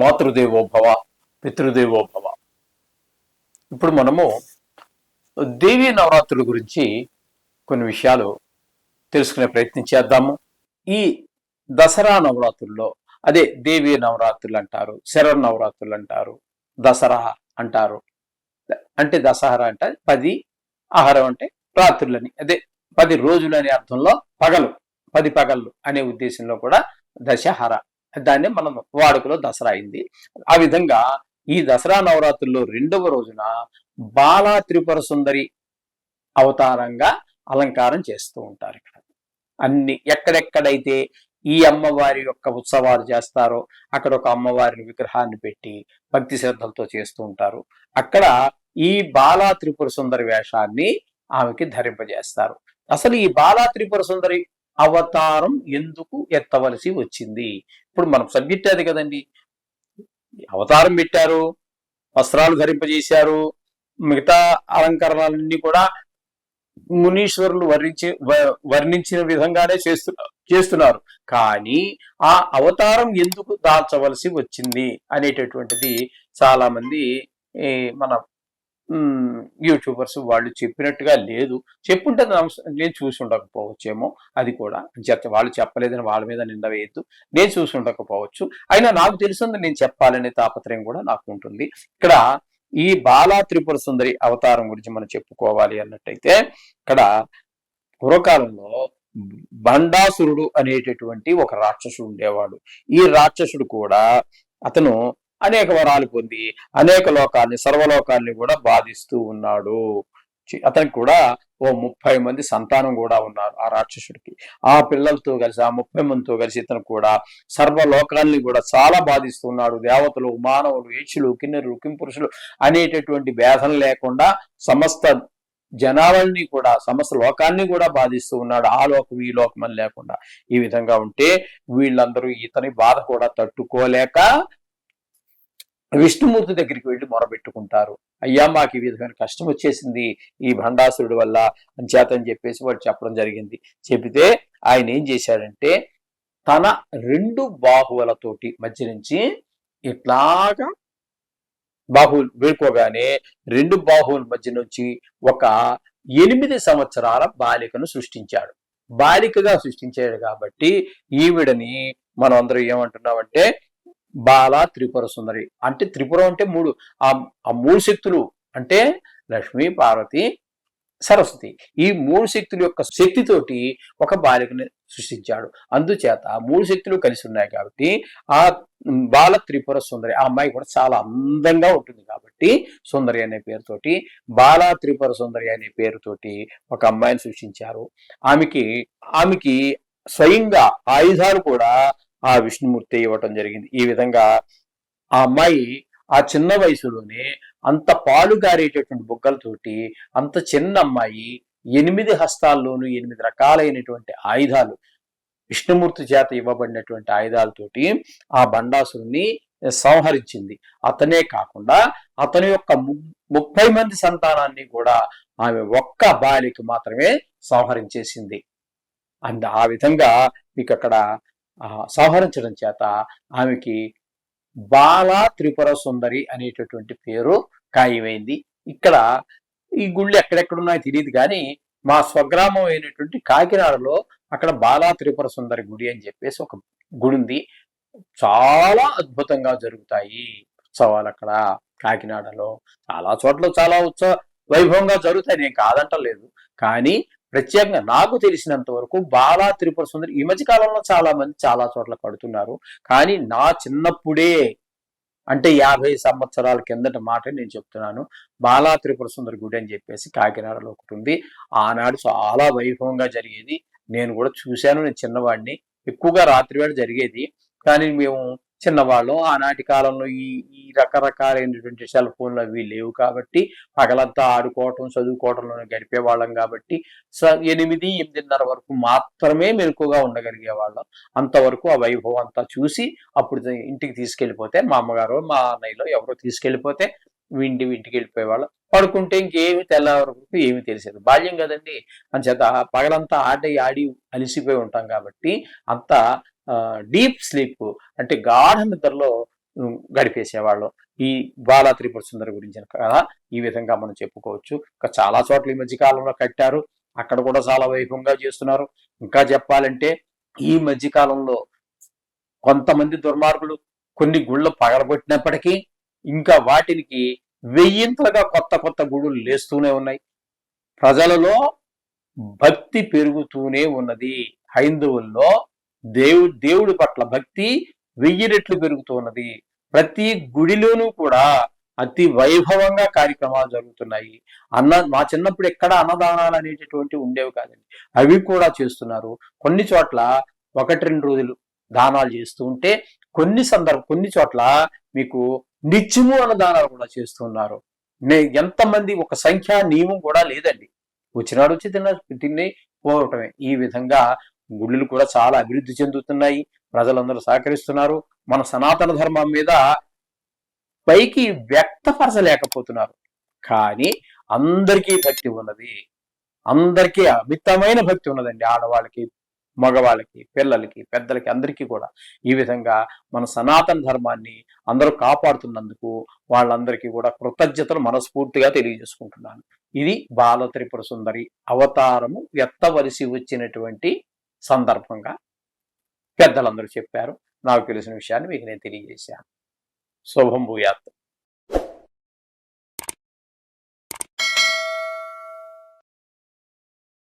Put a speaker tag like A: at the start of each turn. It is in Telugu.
A: మాతృదేవోభవ పితృదేవోభవ ఇప్పుడు మనము దేవీ నవరాత్రుల గురించి కొన్ని విషయాలు తెలుసుకునే ప్రయత్నం చేద్దాము. ఈ దసరా నవరాత్రుల్లో అదే దేవీ నవరాత్రులు అంటారు శరణ నవరాత్రులు అంటారు దసరా అంటారు. అంటే దసహరా అంటే పది ఆహారం అంటే రాత్రులని అదే పది రోజులు అనే అర్థంలో పగలు పది పగళ్ళు అనే ఉద్దేశంలో కూడా దశహర దాన్ని మనం వాడుకలో దసరా అయింది. ఆ విధంగా ఈ దసరా నవరాత్రుల్లో రెండవ రోజున బాలా త్రిపుర సుందరి అవతారంగా అలంకారం చేస్తూ ఉంటారు ఇక్కడ. అన్ని ఎక్కడెక్కడైతే ఈ అమ్మవారి యొక్క ఉత్సవాలు చేస్తారో అక్కడ ఒక అమ్మవారిని విగ్రహాన్ని పెట్టి భక్తి శ్రద్ధలతో చేస్తూ ఉంటారు. అక్కడ ఈ బాలా త్రిపుర సుందరి వేషాన్ని ఆమెకి ధరింపజేస్తారు. అసలు ఈ బాలా త్రిపుర సుందరి అవతారం ఎందుకు ఎత్తవలసి వచ్చింది? ఇప్పుడు మనం సబ్జెక్ట్ అది కదండి. అవతారం పెట్టారు వస్త్రాలు ధరింపజేశారు మిగతా అలంకరణలన్నీ కూడా మునీశ్వరులు వర్ణించే వ- వర్ణించిన విధంగానే చేస్తు చేస్తున్నారు. కానీ ఆ అవతారం ఎందుకు దాల్చవలసి వచ్చింది అనేటటువంటిది చాలా మంది ఈ మన యూట్యూబర్స్ వాళ్ళు చెప్పినట్టుగా లేదు. చెప్పుంటే నేను చూసి ఉండకపోవచ్చేమో అది కూడా. చెత్త వాళ్ళు చెప్పలేదని వాళ్ళ మీద నింద వేయద్దు. నేను చూసి ఉండకపోవచ్చు అయినా నాకు తెలిసింది నేను చెప్పాలనే తాపత్రయం కూడా నాకు ఉంటుంది ఇక్కడ ఈ బాలా త్రిపుర సుందరి అవతారం గురించి మనం చెప్పుకోవాలి అన్నట్టయితే ఇక్కడ పూర్వకాలంలో బండాసురుడు అనేటటువంటి ఒక రాక్షసుడు ఉండేవాడు. ఈ రాక్షసుడు కూడా అతను అనేక వరాలు పొంది అనేక లోకాన్ని సర్వలోకాన్ని కూడా బాధిస్తూ ఉన్నాడు. అతనికి కూడా ఓ ముప్పై మంది సంతానం కూడా ఉన్నారు ఆ రాక్షసుడికి. ఆ పిల్లలతో కలిసి ఆ ముప్పై మందితో కలిసి ఇతను కూడా సర్వలోకాల్ని కూడా చాలా బాధిస్తున్నాడు దేవతలు మానవులు యక్షులు కిన్నెరులు కింపురుషులు అనేటటువంటి భేదం లేకుండా సమస్త జనాలని కూడా సమస్త లోకాన్ని కూడా బాధిస్తూ ఉన్నాడు. ఆ లోకం ఈ లోకం అని లేకుండా. ఈ విధంగా ఉంటే వీళ్ళందరూ ఇతని బాధ కూడా తట్టుకోలేక విష్ణుమూర్తి దగ్గరికి వెళ్ళి మొరబెట్టుకుంటారు అయ్యా మాకు ఈ విధమైన కష్టం వచ్చేసింది. ఈ భండాసురుడి వల్ల అంచేత అని చెప్పేసి వాడు చెప్పడం జరిగింది. చెబితే ఆయన ఏం చేశాడంటే తన రెండు బాహువులతోటి మధ్య నుంచి ఇట్లాగా బాహువులు వేడుకోగానే రెండు బాహువుల మధ్య నుంచి ఒక ఎనిమిది సంవత్సరాల బాలికను సృష్టించాడు. బాలికగా సృష్టించాడు కాబట్టి ఈవిడని మనం అందరూ ఏమంటున్నామంటే బాల త్రిపుర సుందరి. అంటే త్రిపురం అంటే మూడు ఆ ఆ మూడు శక్తులు అంటే లక్ష్మి పార్వతి సరస్వతి. ఈ మూడు శక్తుల యొక్క శక్తితోటి ఒక బాలికని సృష్టించాడు. అందుచేత ఆ మూడు శక్తులు కలిసి ఉన్నాయి కాబట్టి ఆ బాల త్రిపుర సుందరి ఆ అమ్మాయి కూడా చాలా అందంగా ఉంటుంది కాబట్టి సుందరి అనే పేరుతోటి బాల త్రిపుర సుందరి అనే పేరుతోటి ఒక అమ్మాయిని సృష్టించారు. ఆమెకి ఆమెకి స్వయంగా ఆయుధాలు కూడా ఆ విష్ణుమూర్తి ఇవ్వటం జరిగింది. ఈ విధంగా ఆ అమ్మాయి ఆ చిన్న వయసులోనే అంత పాలు గారేటటువంటి బుగ్గలతోటి అంత చిన్న అమ్మాయి ఎనిమిది హస్తాల్లోనూ ఎనిమిది రకాలైనటువంటి ఆయుధాలు విష్ణుమూర్తి చేత ఇవ్వబడినటువంటి ఆయుధాలతోటి ఆ బండాసురుని సంహరించింది. అతనే కాకుండా అతని యొక్క ము- ముప్పై మంది సంతానాన్ని కూడా ఆమె ఒక్క బాలికి మాత్రమే సంహరించేసింది. అండ్ ఆ విధంగా మీకు అక్కడ సంహరించడం చేత ఆమెకి బాల త్రిపుర సుందరి అనేటటువంటి పేరు ఖాయమైంది. ఇక్కడ ఈ గుళ్ళు ఎక్కడెక్కడున్నాయో తెలియదు కానీ మా స్వగ్రామం అయినటువంటి కాకినాడలో అక్కడ బాలా త్రిపుర సుందరి గుడి అని చెప్పేసి ఒక గుడి ఉంది. చాలా అద్భుతంగా జరుగుతాయి ఉత్సవాలు అక్కడ కాకినాడలో. చాలా చోట్ల చాలా ఉత్సవ వైభవంగా జరుగుతాయి. నేను కాదంటలేదు. కానీ ప్రత్యేకంగా నాకు తెలిసినంత వరకు బాలా త్రిపుర సుందరి ఈ మధ్య కాలంలో చాలా మంది చాలా చోట్ల కడుతున్నారు. కానీ నా చిన్నప్పుడే అంటే యాభై సంవత్సరాల కిందట మాట నేను చెప్తున్నాను. బాలా త్రిపుర సుందరి గుడి అని చెప్పేసి కాకినాడలో ఒకటి ఉంది. ఆనాడు చాలా వైభవంగా జరిగేది. నేను కూడా చూశాను నేను చిన్నవాడిని. ఎక్కువగా రాత్రివేళ జరిగేది. కానీ మేము చిన్నవాళ్ళం ఆనాటి కాలంలో ఈ ఈ రకరకాలైనటువంటి సెల్ ఫోన్లు అవి లేవు కాబట్టి పగలంతా ఆడుకోవటం చదువుకోవటంలోనే గడిపే వాళ్ళం కాబట్టి స ఎనిమిది ఎనిమిదిన్నర వరకు మాత్రమే మెలకుగా ఉండగలిగే వాళ్ళం అంతవరకు ఆ వైభవం అంతా చూసి అప్పుడు ఇంటికి తీసుకెళ్ళిపోతే మా అమ్మగారు మా అన్నయ్యలో ఎవరో తీసుకెళ్ళిపోతే ఇంటి ఇంటికి వెళ్ళిపోయేవాళ్ళం. పడుకుంటే ఇంకేమి తెల్లవరకు ఏమి తెలిసేది. బాల్యం కదండి. అంచేత పగలంతా ఆడి ఆడి అలిసిపోయి ఉంటాం కాబట్టి అంత డీప్ స్లీప్ అంటే గాఢ నిద్రలో గడిపేసేవాళ్ళు. ఈ బాలా త్రిపుర సుందరి గురించిన కథ ఈ విధంగా మనం చెప్పుకోవచ్చు. ఇంకా చాలా చోట్ల ఈ మధ్య కాలంలో కట్టారు. అక్కడ కూడా చాలా వైభవంగా చేస్తున్నారు. ఇంకా చెప్పాలంటే ఈ మధ్య కాలంలో కొంతమంది దుర్మార్గులు కొన్ని గుళ్ళు పగలగొట్టినప్పటికీ ఇంకా వాటికి వెయ్యింతలుగా కొత్త కొత్త గుడులు లేస్తూనే ఉన్నాయి. ప్రజలలో భక్తి పెరుగుతూనే ఉన్నది. హైందవుల్లో దేవు దేవుడి పట్ల భక్తి వెయ్యి రెట్లు పెరుగుతున్నది. ప్రతి గుడిలోనూ కూడా అతి వైభవంగా కార్యక్రమాలు జరుగుతున్నాయి. అన్న మా చిన్నప్పుడు ఎక్కడ అన్నదానాలు అనేటటువంటి ఉండేవి కాదండి. అవి కూడా చేస్తున్నారు. కొన్ని చోట్ల ఒకటి రెండు రోజులు దానాలు చేస్తూ ఉంటే కొన్ని సందర్భ కొన్ని చోట్ల మీకు నిత్యము అన్నదానాలు కూడా చేస్తున్నారు. నే ఎంతమంది ఒక సంఖ్య నియమం కూడా లేదండి. వచ్చినాడు వచ్చి తిన్న తిని పోవటమే. ఈ విధంగా గుళ్ళు కూడా చాలా అభివృద్ధి చెందుతున్నాయి. ప్రజలందరూ సహకరిస్తున్నారు. మన సనాతన ధర్మం మీద పైకి వ్యక్తపరచలేకపోతున్నారు. కానీ అందరికీ భక్తి ఉన్నది. అందరికీ అమితమైన భక్తి ఉన్నదండి ఆడవాళ్ళకి మగవాళ్ళకి పిల్లలకి పెద్దలకి అందరికీ కూడా. ఈ విధంగా మన సనాతన ధర్మాన్ని అందరూ కాపాడుతున్నందుకు వాళ్ళందరికీ కూడా కృతజ్ఞతలు మనస్ఫూర్తిగా తెలియజేసుకుంటున్నాను. ఇది బాల త్రిపుర సుందరి అవతారము ఎత్తవలసి వచ్చినటువంటి సందర్భంగా పెద్దలందరూ చెప్పారు. నాకు తెలిసిన విషయాన్ని మీకు నేను తెలియజేశాను. శుభం భూయాత్.